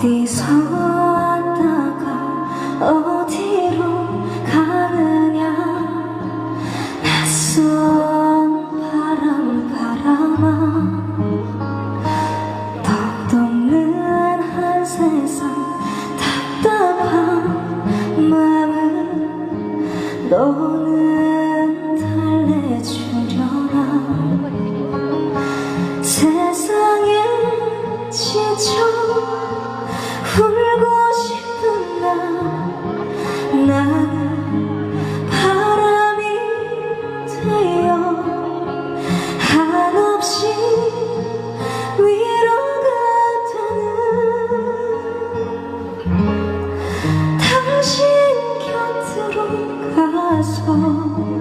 어디서 왔다가 어디로 가느냐? 낯선 바람 바람아 덕없는 한 세상 답답한 마음 너는 달래주려나? 세상에 지쳐 울고 싶은 날 나는 바람이 되어 한없이 위로가 되는 당신 곁으로 가서